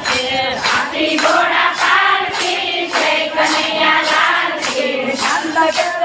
party जय कन्हैया लाल की